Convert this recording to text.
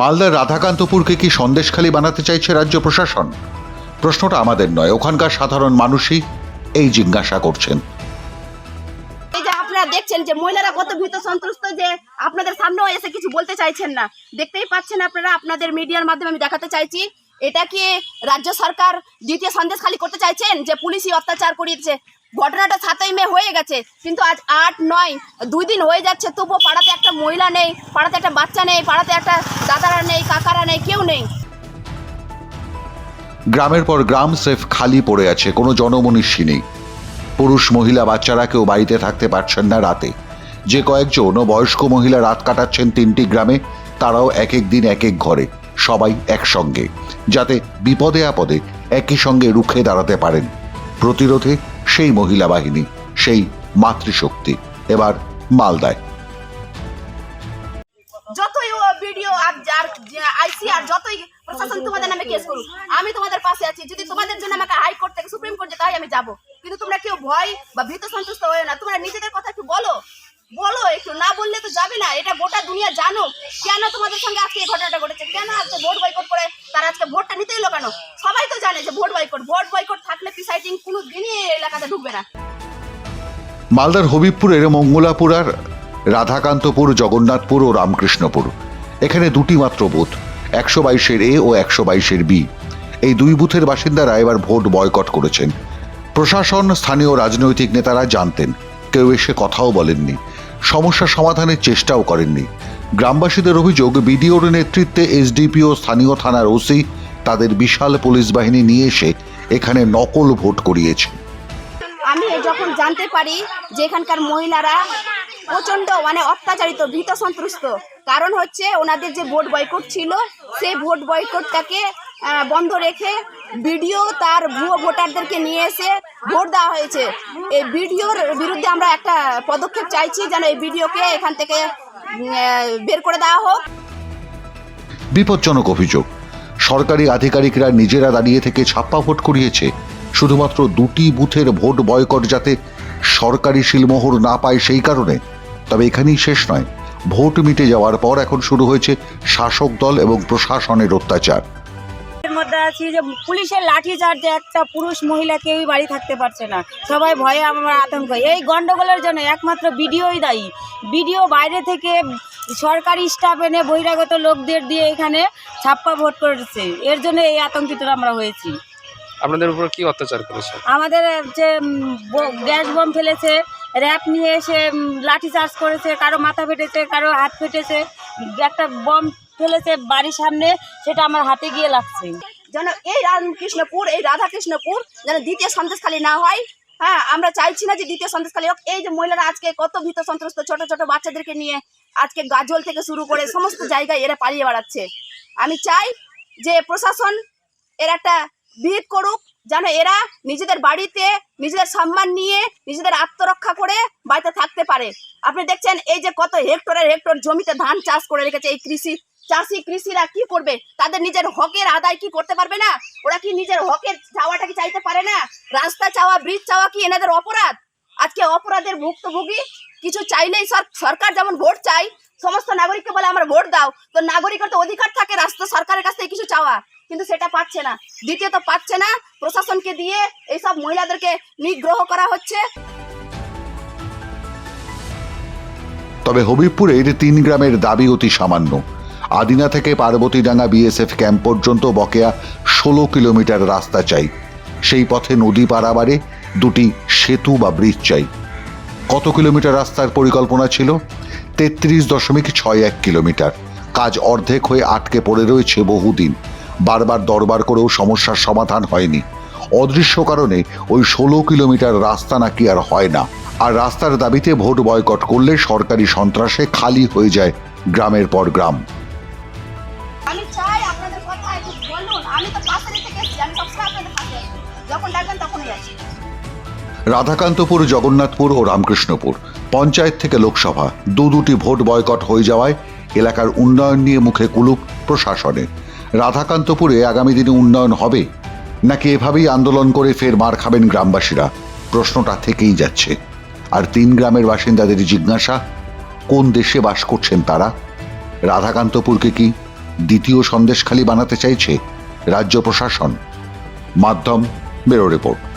মালদার রাধাকান্তপুরকে কি সন্দেশখালী বানাতে চাইছে রাজ্য প্রশাসন? প্রশ্নটা আমাদের নয়, ওখানকার সাধারণ মানুষই এই জিজ্ঞাসা করছেন। দেখছেন যে মহিলারা কত ভীত সন্ত্রস্ত যে আপনাদের সামনেও এসে কিছু বলতে চাইছেন না। দেখতেই পাচ্ছেন আপনারা, আপনাদের মিডিয়ার মাধ্যমে আমি দেখাতে চাইছি, এটা কি রাজ্য সরকার দ্বিতীয় সন্দেশ খালি করতে চাইছেন? যে পুলিশই অত্যাচার করিয়েছে ঘটনাটা সাতই মে হয়ে গেছে, কিন্তু আজ আট নয়, দুই দিন হয়ে যাচ্ছে, তবুও পাড়াতে একটা মহিলা নেই, পাড়াতে একটা বাচ্চা নেই, পাড়াতে একটা দাদারা নেই, কাকারা নেই, কেউ নেই। গ্রামের পর গ্রাম স্রেফ খালি পড়ে আছে, কোনো জনমনীষী নেই। পুরুষ মহিলা বাচ্চারা কেউ বাড়িতে থাকতে পারছেন না রাতে। যে কয়েকজন বয়স্ক মহিলা রাত কাটাচ্ছেন তিনটি গ্রামে, তারাও এক এক দিন এক এক ঘরে, সবাই একসঙ্গে, যাতে বিপদে আপদে একই সঙ্গে রুখে দাঁড়াতে পারেন। প্রতিরোধে সেই মহিলা বাহিনী, সেই মাতৃশক্তি। এবার মালদায়। যতই ভিডিও আর যতই প্রশাসন তোমাদের নামে কেস করুক, আমি তোমাদের পাশে আছি। যদি তোমাদের জন্য আমাকে হাইকোর্ট থেকে সুপ্রিম কোর্ট যেতে হয়, আমি যাব। কিন্তু তোমরা কেউ ভয় বা ভীত সন্তুষ্ট হয়ে না। তোমরা নিজেদের কথা একটু বলো। বলো, একটু না বললে তো যাবে না। এটা গোটা দুনিয়া জানো। কেন তোমাদের সঙ্গে আজকে এই ঘটনাটা ঘটেছে? কেন আজকে ভোট বয়কট করে তারা আজকে ভোটটা নিতে এলো কেন? সবাই তো জানে যে ভোট বয়কট ভোট বয়কট এই এলাকাতে ঢুকবে না। মালদার হবিবপুরের মঙ্গলাপুর আর রাধাকান্তপুর, জগন্নাথপুর ও রামকৃষ্ণপুর। এখানে দুটি মাত্র বুথ, একশো বাইশের এ ও একশো বাইশের বি। এই দুই বুথের বাসিন্দারা এবার ভোট বয়কট করেছেন। প্রশাসন, স্থানীয় রাজনৈতিক নেতারা জানতেন, কেউ এসে কথাও বলেননি, সমস্যা সমাধানের চেষ্টাও করেননি। গ্রামবাসীদের অভিযোগ, বিডিওর নেতৃত্বে এসডিপিও স্থানীয় থানার ওসি তাদের বিশাল পুলিশ বাহিনী নিয়ে এসে এখানে নকল ভোট করিয়েছে। আমি যখন জানতে পারি যে এখানকার মহিলারা প্রচণ্ড মানে অত্যাচারিত ভীত সন্ত্রস্ত কারণ হচ্ছে ওনাদের যে ভোট বয়কট ছিল সেই ভোট বয়কটটাকে বন্ধ রেখে বিডিও তার ভুয়ো ভোটারদেরকে নিয়ে এসে ভোট দেওয়া হয়েছে। এই বিডিওর বিরুদ্ধে আমরা একটা পদক্ষেপ চাইছি যেন এই বিডিওকে এখান থেকে বের করে দেওয়া হোক। বিপজ্জনক অভিযোগ। সরকারি আধিকারিকরা নিজেরা দাঁড়িয়ে থেকে ছাপ্পা ভোট করিয়েছে। শুধুমাত্র দুটি বুথের ভোট বয়কট যাতে সরকারি শিলমোহর না পায় সেই কারণে। তবে এখানেই শেষ নয়। ভোট মিটে যাওয়ার পর এখন শুরু হয়েছে শাসক দল এবং প্রশাসনের অত্যাচার। মধ্যে আছি যে পুলিশের লাঠি চার্জে একটা পুরুষ মহিলা কেউই বাড়ি থাকতে পারছে না। সবাই ভয়ে আমরা আতঙ্ক। এই গন্ডগোলের জন্য একমাত্র বিডিওই দায়ী। বিডিও বাইরে থেকে সরকারি স্টাফ এনে বহিরাগত লোকদের দিয়ে এখানে ছাপ্পা ভোট করেছে। এর জন্য এই আতঙ্কিত আমরা হয়েছি। আপনাদের উপর কি অত্যাচার করেছে? আমাদের যে গ্যাস বম ফেলেছে র্যাপ নিয়ে এসে লাঠি চার্জ করেছে কারও মাথা ফেটেছে কারও হাত ফেটেছে একটা বম ফেলেছে বাড়ির সামনে সেটা আমার হাতে গিয়ে লাগছে। যেন এই রামকৃষ্ণপুর, এই রাধাকৃষ্ণপুর যেন দ্বিতীয় সন্দেশখালী না হয়। হ্যাঁ আমরা চাইছি না যে দ্বিতীয় সন্দেশখালী হোক। এই যে মহিলারা আজকে কত ভীত সন্ত্রস্ত, ছোট ছোট বাচ্চাদেরকে নিয়ে আজকে গাজল থেকে শুরু করে সমস্ত জায়গায় এরা পালিয়ে বেড়াচ্ছে। আমি চাই যে প্রশাসন এর একটা বিহিত করুক যেন এরা নিজেদের বাড়িতে নিজেদের সম্মান নিয়ে নিজেদের আত্মরক্ষা করে বাড়িতে থাকতে পারে। আপনি দেখছেন এই যে কত হেক্টরের হেক্টর জমিতে ধান চাষ করে রেখেছে এই কৃষি। চাষি কৃষিরা কি করবে? তাদের নিজের হকের আদায় কি করতে পারবে না? ওরা কি নিজের হকের চাওয়াটা কি চাইতে পারে না? রাস্তা চাওয়া ব্রিজ চাওয়া কি এনাদের অপরাধ? আজকে অপরাধের ভুক্তভোগী কিছু চাইলেই সর- সরকার যেমন ভোট চাই, সমস্ত নাগরিককে বলে, আমার ভোট দাও। তো নাগরিকের তো অধিকার থাকে রাস্তা সরকারের কাছ থেকে কিছু চাওয়া। কিন্তু সেটা পাচ্ছে না। দ্বিতীয়ত পাচ্ছে না প্রশাসনকে দিয়ে এইসব মহিলাদেরকে নিগ্রহ করা হচ্ছে। তবে হবিবপুরের তিন গ্রামের দাবি অতি সামান্য। আদিনা থেকে পার্বতীডাঙ্গা বিএসএফ ক্যাম্প পর্যন্ত বকেয়া ষোলো কিলোমিটার রাস্তা চাই। সেই পথে নদী পারাবারে দুটি সেতু বা ব্রিজ চাই। কত কিলোমিটার রাস্তার পরিকল্পনা ছিল? তেত্রিশ দশমিক ছয় এক কিলোমিটার। কাজ অর্ধেক হয়ে আটকে পড়ে রয়েছে বহুদিন। বারবার দরবার করেও সমস্যার সমাধান হয়নি। অদৃশ্য কারণে ওই ষোলো কিলোমিটার রাস্তা নাকি আর হয় না। আর রাস্তার দাবিতে ভোট বয়কট করলে সরকারি সন্ত্রাসে খালি হয়ে যায় গ্রামের পর গ্রাম। আমি চাই আপনাদের কথা একটু বলুন। আমি তো পাশে থেকে এসেছি আমি সবসময় আপনাদের পাশে আছি। যখন ডাকবেন তখনই আছি। রাধাকান্তপুর জগন্নাথপুর ও রামকৃষ্ণপুর পঞ্চায়েত থেকে লোকসভা। দু দুটি ভোট বয়কট হয়ে যাওয়ায় এলাকার উন্নয়ন নিয়ে মুখে কুলুপ প্রশাসনের রাধাকান্তপুরে আগামী দিনে উন্নয়ন হবে? নাকি এভাবেই আন্দোলন করে ফের মার খাবেন গ্রামবাসীরা? প্রশ্নটা থেকেই যাচ্ছে। আর তিন গ্রামের বাসিন্দাদের জিজ্ঞাসা, কোন দেশে বাস করছেন তারা? রাধাকান্তপুরকে কি দ্বিতীয় সন্দেশখালী বানাতে চাইছে রাজ্য প্রশাসন? মাধ্যম বেরো রিপোর্ট।